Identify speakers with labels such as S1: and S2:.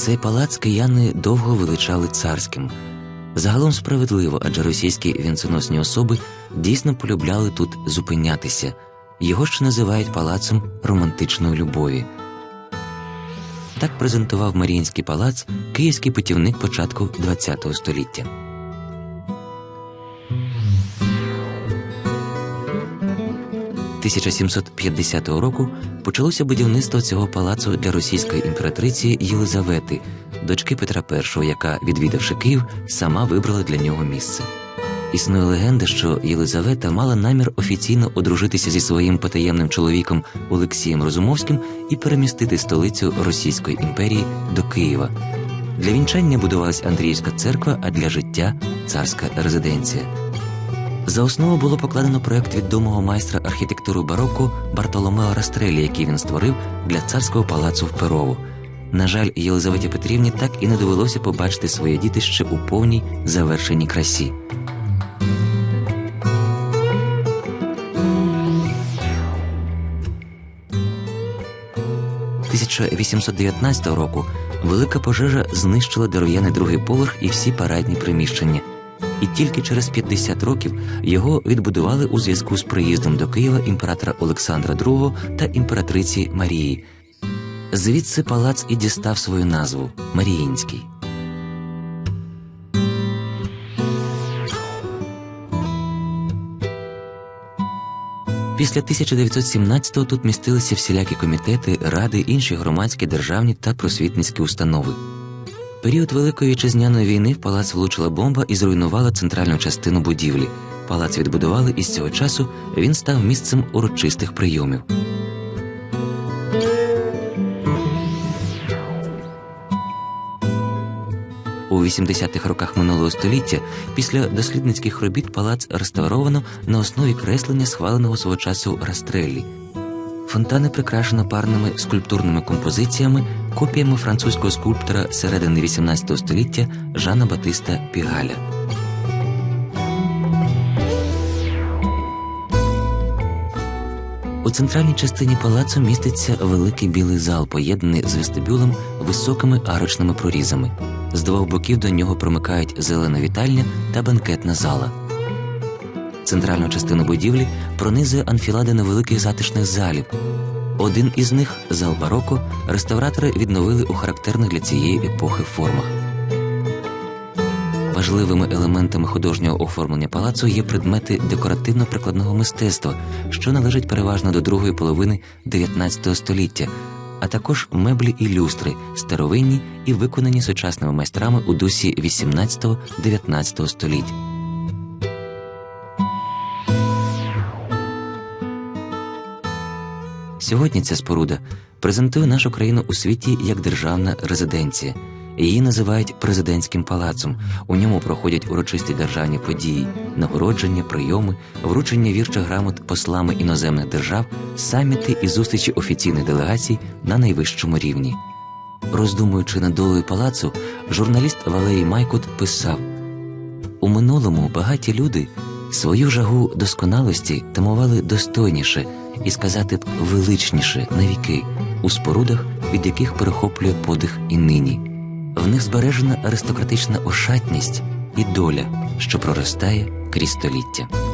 S1: Цей палац кияни довго величали царським. Загалом справедливо, адже російські вінценосні особи дійсно полюбляли тут зупинятися. Його ще називають палацом романтичної любові. Так презентував Маріїнський палац київський путівник початку ХХ століття. «1750 року почалося будівництво цього палацу для російської імператриці Єлизавети, дочки Петра І, яка, відвідавши Київ, сама вибрала для нього місце. Існує легенда, що Єлизавета мала намір офіційно одружитися зі своїм потаємним чоловіком Олексієм Розумовським і перемістити столицю Російської імперії до Києва. Для вінчання будувалась Андріївська церква, а для життя царська резиденція. За основу було покладено проект відомого майстра архітектури бароко Бартоломео Растрелі, який він створив для царського палацу в Перову. На жаль, Єлизаветі Петрівні так і не довелося побачити своє дітище у повній завершеній красі. – 1819 року велика пожежа знищила дерев'яний другий поверх і всі парадні приміщення. І тільки через 50 років його відбудували у зв'язку з приїздом до Києва імператора Олександра II та імператриці Марії. Звідси палац і дістав свою назву Маріїнський. Після 1917-го тут містилися всілякі комітети, ради, інші громадські, державні та просвітницькі установи. Період Великої вітчизняної війни в палац влучила бомба і зруйнувала центральну частину будівлі. Палац відбудували, і з цього часу він став місцем урочистих прийомів. У 80-х роках минулого століття після дослідницьких робіт палац реставровано на основі креслення, схваленого свого часу Растреллі. Фонтани прикрашено парними скульптурними композиціями, копіями французького скульптора середини XVIII століття Жана Батиста Пігаля. У центральній частині палацу міститься великий білий зал, поєднаний з вестибюлем високими арочними прорізами. З двох боків до нього промикають зелена вітальня та банкетна зала. Центральну частину будівлі пронизує анфілада невеликих затишних залів. Один із них зал бароко, реставратори відновили у характерних для цієї епохи формах. Важливими елементами художнього оформлення палацу є предмети декоративно-прикладного мистецтва, що належать переважно до другої половини 19 століття, а також меблі і люстри, старовинні і виконані сучасними майстрами у дусі 18-19 століть. Сьогодні ця споруда презентує нашу країну у світі як державна резиденція. Її називають президентським палацом. У ньому проходять урочисті державні події, нагородження, прийоми, вручення вірчих грамот послами іноземних держав, саміти і зустрічі офіційних делегацій на найвищому рівні. Роздумуючи над долею палацу, журналіст Валерій Майкут писав: у минулому багаті люди свою жагу досконалості тамували достойніше і сказати б величніше на віки у спорудах, від яких перехоплює подих і нині. В них збережена аристократична ошатність і доля, що проростає крізь століття.